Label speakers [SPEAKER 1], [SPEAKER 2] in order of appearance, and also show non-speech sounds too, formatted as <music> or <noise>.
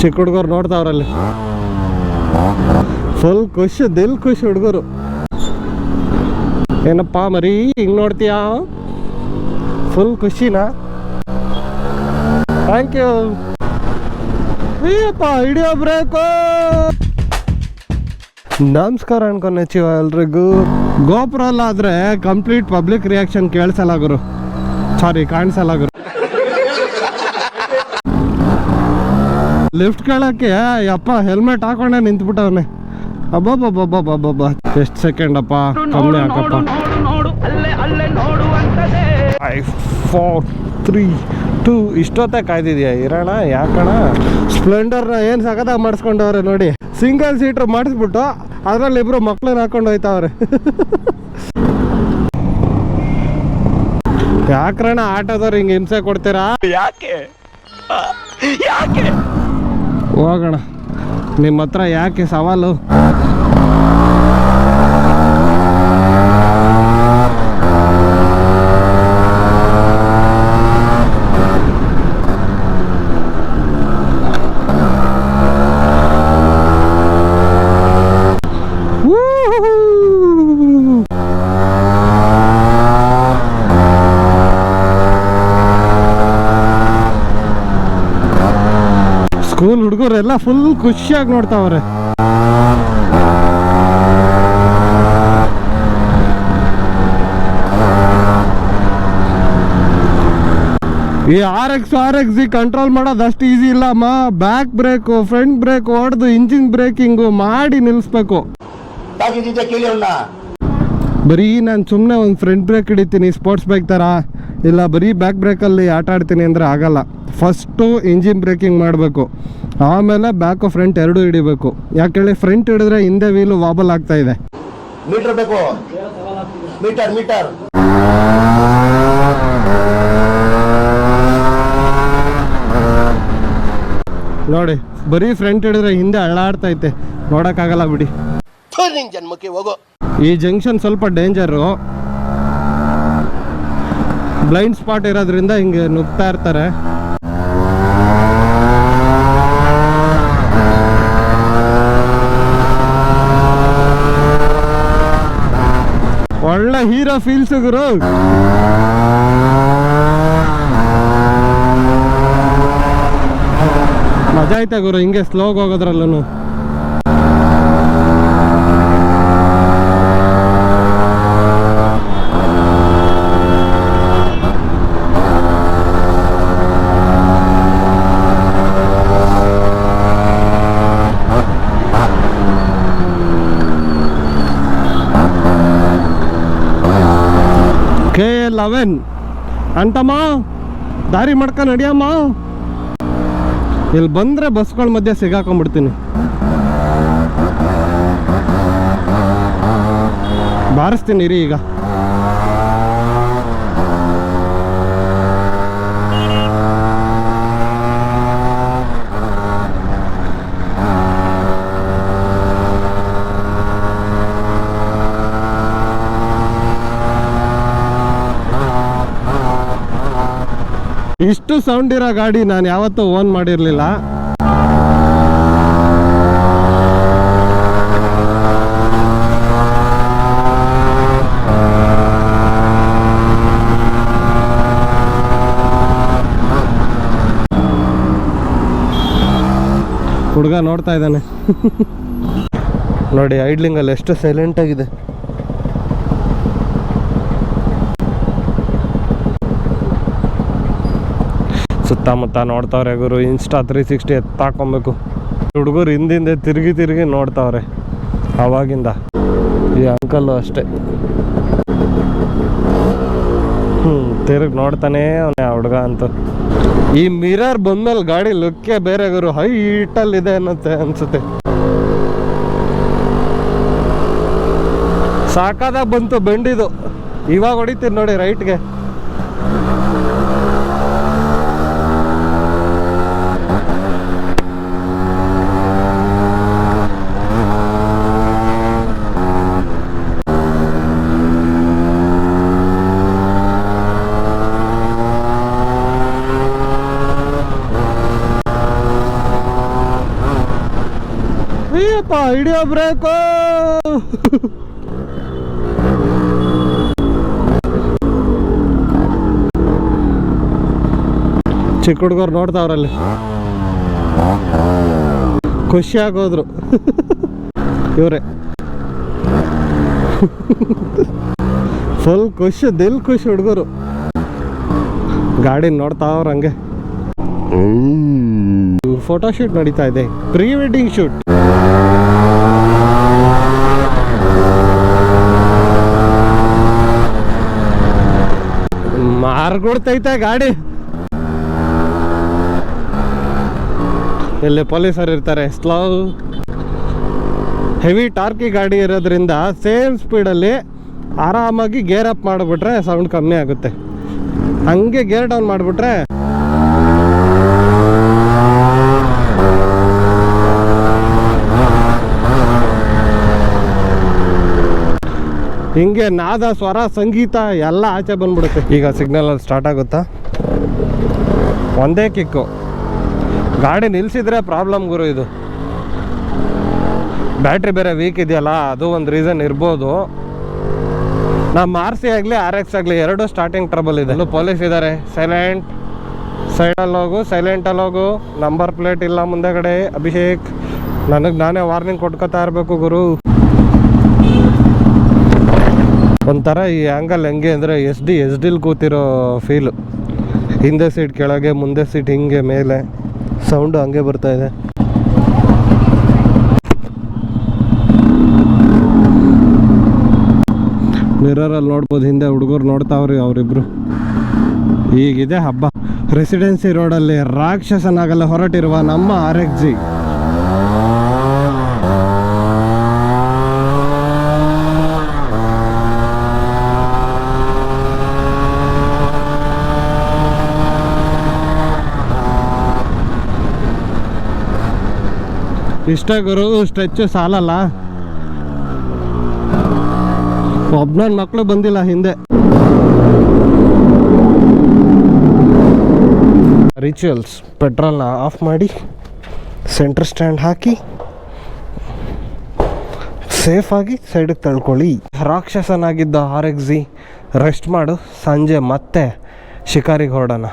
[SPEAKER 1] ಚಿಕ್ಕ ಹುಡುಗರು ನೋಡ್ತಾವ್ರಲ್ಲಿ ಫುಲ್ ಖುಷಿ, ದಿಲ್ ಖುಷಿ ಹುಡುಗರು. ಏನಪ್ಪ ಮರಿ, ಹಿಂಗ್ ನೋಡ್ತೀಯಾ? ಫುಲ್ ಖುಷಿನಾ? ಥ್ಯಾಂಕ್ ಯು ಅಯ್ಯಪ್ಪ ಹಿಡಿಯೋ ಬ್ರೇಕು ನಮಸ್ಕಾರ ಅನ್ಕೊಂಡೆ ಚಿವ ಎಲ್ರಿಗೂ. ಗೋಪುರ ಅಲ್ಲ ಕಂಪ್ಲೀಟ್ ಪಬ್ಲಿಕ್ ರಿಯಾಕ್ಷನ್ ಕೇಳಿಸಲ್ಲ ಗುರು. ಸಾರಿ ಕಾಣಿಸಲ್ಲ ಗುರು. ಲಿಫ್ಟ್ ಕೇಳಕ್ಕೆ ಅಪ್ಪ ಹೆಲ್ಮೆಟ್ ಹಾಕೊಂಡೆ ನಿಂತ್ಬಿಟ್ಟವನೆ. ಅಬ್ಬಬ್ಬಬ್ಬಬ್ಬಬ್ಬ ಎಷ್ಟು ಸೆಕೆಂಡ್ ಅಪ್ಪ ಕಮ್ಮಿ ಹಾಕಪ್ಪ. ಫೈವ್ ಫೋರ್ ತ್ರೀ ಟೂ ಇಷ್ಟೊತ್ತೆ ಕಾಯ್ದಿದ್ಯಾ ಇರೋಣ ಯಾಕಣ ಸ್ಪ್ಲೆಂಡರ್ನ ಏನು ಸಖತ್ತಾಗಿ ಮಾಡಿಸ್ಕೊಂಡವ್ರೆ ನೋಡಿ. ಸಿಂಗಲ್ ಸೀಟ್ರ್ ಮಾಡಿಸ್ಬಿಟ್ಟು ಅದ್ರಲ್ಲಿ ಇಬ್ರು ಮಕ್ಳನ್ನ ಹಾಕೊಂಡು ಹೋಯ್ತಾವ್ರೆ. ಯಾಕ್ರಣ ಆಟೋದವ್ರು ಹಿಂಗೆ ಹಿಂಸೆ ಕೊಡ್ತೀರಾ?
[SPEAKER 2] ಯಾಕೆ? ಯಾಕೆ?
[SPEAKER 1] ಹೋಗೋಣ. ನಿಮ್ಮ ಹತ್ರ ಯಾಕೆ ಸವಾಲು? ಹುಡುಗರೆಲ್ಲ ಫುಲ್ ಖುಷಿಯಾಗಿ ನೋಡ್ತಾವ್ರೆ. ಈ R X R X control ಮಾಡೋದು ಅಷ್ಟು ಈಸಿ ಇಲ್ಲಮ್ಮ ಬ್ಯಾಕ್ ಬ್ರೇಕು ಫ್ರಂಟ್ ಬ್ರೇಕ್ ಹೊಡೆದು ಇಂಜಿನ್ ಬ್ರೇಕಿಂಗು ಮಾಡಿ ನಿಲ್ಲಿಸ್ಬೇಕು ಬರೀ ನಾನು ಸುಮ್ಮನೆ ಒಂದು ಫ್ರಂಟ್ ಬ್ರೇಕ್ ಹಿಡಿತೀನಿ ಸ್ಪೋರ್ಟ್ಸ್ ಬೈಕ್ ಥರ ಇಲ್ಲ ಬರೀ ಬ್ಯಾಕ್ ಬ್ರೇಕಲ್ಲಿ ಆಟ ಆಡ್ತೀನಿ ಅಂದರೆ ಆಗಲ್ಲ. ಫಸ್ಟು ಇಂಜಿನ್ ಬ್ರೇಕಿಂಗ್ ಮಾಡಬೇಕು. ಆಮೇಲೆ ಬ್ಯಾಕು ಫ್ರಂಟ್ ಎರಡೂ ಹಿಡಿಬೇಕು. ಯಾಕೇಳಿ ಫ್ರಂಟ್ ಹಿಡಿದ್ರೆ ಹಿಂದೆ ವೀಲು ವಾಬಲ್ ಆಗ್ತಾ ಇದೆ.
[SPEAKER 2] ಮೀಟರ್ ಬೇಕು. ಮೀಟರ್ ಮೀಟರ್
[SPEAKER 1] ನೋಡಿ ಬರೀ ಫ್ರಂಟ್ ಹಿಡಿದ್ರೆ ಹಿಂದೆ ಅಳ್ಳಾಡ್ತೈತೆ ನೋಡೋಕ್ಕಾಗಲ್ಲ ಬಿಡಿ.
[SPEAKER 2] ಜನ್ಮಕ್ಕೆ ಹೋಗೋ.
[SPEAKER 1] ಈ ಜಂಕ್ಷನ್ ಸ್ವಲ್ಪ ಡೇಂಜರು ಬ್ಲೈಂಡ್ ಸ್ಪಾಟ್ ಇರೋದ್ರಿಂದ ಹಿಂಗೆ ನುಗ್ತಾ ಇರ್ತಾರೆ. ಒಳ್ಳೆ ಹೀರೋ ಫೀಲ್ಸ್ ಗುರು. ಮಜಾ ಆಯ್ತಾ ಗುರು, ಹಿಂಗೆ ಸ್ಲೋಗ್ ಹೋಗೋದ್ರಲ್ಲೂ ಕೆ ಲೆವೆನ್. ಅಂತಮ್ಮ ದಾರಿ ಮಾಡ್ಕ ನಡಿಯಮ್ಮ. ಇಲ್ಲಿ ಬಂದರೆ ಬಸ್ಗಳ ಮಧ್ಯೆ ಸಿಗಾಕೊಂಡ್ಬಿಡ್ತೀನಿ. ಬಾರಿಸ್ತೀನಿ ರೀ ಈಗ. ಇಷ್ಟು ಸೌಂಡ್ ಇರೋ ಗಾಡಿ ನಾನು ಯಾವತ್ತೂ ಓನ್ ಮಾಡಿರಲಿಲ್ಲ. ಹುಡುಗ ನೋಡ್ತಾ ಇದ್ದಾನೆ. <laughs> ನೋಡಿ ಐಡ್ಲಿಂಗಲ್ಲಿ ಎಷ್ಟು ಸೈಲೆಂಟ್ ಆಗಿದೆ. ಸುತ್ತಮುತ್ತ ನೋಡ್ತಾವ್ರೆ ಗುರು. ಇನ್ಸ್ಟಾ ತ್ರೀ ಸಿಕ್ಸ್ಟಿ ಎತ್ತಾಕೊಬೇಕು. ಹುಡುಗರು ಹಿಂದಿಂದೆ ತಿರುಗಿ ತಿರುಗಿ ನೋಡ್ತಾವ್ರೆ, ಅವಾಗಿಂದ. ಈ ಅಂಕಲ್ಲು ಅಷ್ಟೇ. ಹ್ಞೂ ತಿರುಗಿ ನೋಡ್ತಾನೆ ಅವನೇ ಆ ಹುಡುಗ ಅಂತ. ಈ ಮಿರರ್ ಬಂದ್ಮೇಲೆ ಗಾಡಿ ಲುಕ್ಕೇ ಬೇರೆ ಗುರು. ಹೈಟಲ್ಲಿದೆ ಅನ್ನತ್ತೆ, ಅನ್ಸುತ್ತೆ. ಸಾಕಾದಾಗ ಬಂತು, ಬೆಂಡಿದು. ಇವಾಗ ಹೊಡಿತೀರಿ ನೋಡಿ ರೈಟ್ಗೆ ಹಿಡಿಯೋ ಬ್ರೇಕು. ಚಿಕ್ಕ ಹುಡುಗರು ನೋಡ್ತಾವ್ರಲ್ಲಿ ಖುಷಿ ಆಗೋದ್ರು ಇವರೇ. ಫುಲ್ ಖುಷಿ ದಿಲ್ ಖುಷಿ ಹುಡುಗರು. ಗಾಡಿ ನೋಡ್ತಾವ್ರ ಹಂಗೆ. ಫೋಟೋ ಶೂಟ್ ನಡೀತಾ ಇದೆ. Pre wedding shoot. ಮಾರ್ಕೊಡ್ತೈತೆ ಗಾಡಿ. ಇಲ್ಲಿ ಪೊಲೀಸರು ಇರ್ತಾರೆ. ಸ್ಲೋ ಹೆವಿ ಟಾರ್ಕಿ ಗಾಡಿ ಇರೋದ್ರಿಂದ ಸೇಮ್ ಸ್ಪೀಡಲ್ಲಿ ಆರಾಮಾಗಿ ಗೇರ್ ಅಪ್ ಮಾಡಿಬಿಟ್ರೆ ಸೌಂಡ್ ಕಮ್ಮಿ ಆಗುತ್ತೆ. ಹಂಗೆ ಗೇರ್ ಡೌನ್ ಮಾಡಿಬಿಟ್ರೆ ಹಿಂಗೆ ನಾದ ಸ್ವರ ಸಂಗೀತ ಎಲ್ಲ ಆಚೆ ಬಂದ್ಬಿಡುತ್ತೆ. ಈಗ ಸಿಗ್ನಲ್ ಅಲ್ಲಿ ಸ್ಟಾರ್ಟ್ ಆಗುತ್ತಾ? ಒಂದೇ ಕಿಕ್ಕು ಗಾಡಿ ನಿಲ್ಸಿದ್ರೆ ಪ್ರಾಬ್ಲಮ್ ಗುರು ಇದು. ಬ್ಯಾಟ್ರಿ ಬೇರೆ ವೀಕ್ ಇದೆಯಲ್ಲ ಅದು ಒಂದು ರೀಸನ್ ಇರ್ಬೋದು. ನಮ್ಮ ಆರ್ ಸಿ ಆಗಲಿ ಆರ್ ಎಕ್ಸ್ ಆಗಲಿ ಎರಡು ಸ್ಟಾರ್ಟಿಂಗ್ ಟ್ರಬಲ್ ಇದೆ. ಪೊಲೀಸ್ ಇದ್ದಾರೆ ಸೈಲೆಂಟ್ ಸೈಡಲ್ಲಿ ಹೋಗು ಸೈಲೆಂಟಲ್ಲಿ ಹೋಗು. ನಂಬರ್ ಪ್ಲೇಟ್ ಇಲ್ಲ ಮುಂದೆಗಡೆ ಅಭಿಷೇಕ್. ನನಗೆ ನಾನೇ ವಾರ್ನಿಂಗ್ ಕೊಟ್ಕೋತಾ ಇರಬೇಕು ಗುರು. ಒಂಥರ ಈ ಆ್ಯಂಗಲ್ ಹೆಂಗೆ ಅಂದರೆ ಎಸ್ ಡಿ, ಎಸ್ ಡಿಲ್ ಕೂತಿರೋ ಫೀಲು ಹಿಂದೆ ಸೀಟ್ ಕೆಳಗೆ, ಮುಂದೆ ಸೀಟ್ ಹಿಂಗೆ, ಮೇಲೆ. ಸೌಂಡು ಹಂಗೆ ಬರ್ತಾ ಇದೆ. ಮಿರರಲ್ಲಿ ನೋಡ್ಬೋದು, ಹಿಂದೆ ಹುಡುಗರು ನೋಡ್ತಾವ್ರಿ ಅವರಿಬ್ರು. ಈಗಿದೆ ಹಬ್ಬ. ರೆಸಿಡೆನ್ಸಿ ರೋಡಲ್ಲಿ ರಾಕ್ಷಸನಾಗಲ್ಲ ಹೊರಟಿರುವ ನಮ್ಮ ಆರ್ ಎಕ್ಸ್ ಜಿ ಇಷ್ಟ ಗುರು ಸ್ಟ್ರೆಚ್ ಸಾಲಲ್ಲ. ಒಬ್ನ ಮಕ್ಕಳು ಬಂದಿಲ್ಲ ಹಿಂದೆ. ರಿಚುವಲ್ಸ್ ಪೆಟ್ರೋಲ್ನ ಆಫ್ ಮಾಡಿ ಸೆಂಟರ್ ಸ್ಟ್ಯಾಂಡ್ ಹಾಕಿ ಸೇಫಾಗಿ ಸೈಡಿಗೆ ತಳ್ಕೊಳ್ಳಿ. ರಾಕ್ಷಸನಾಗಿದ್ದ ಆರ್ ಎಕ್ಸಿ ರೆಸ್ಟ್ ಮಾಡು. ಸಂಜೆ ಮತ್ತೆ ಶಿಕಾರಿಗೆ ಹೊರಡೋಣ.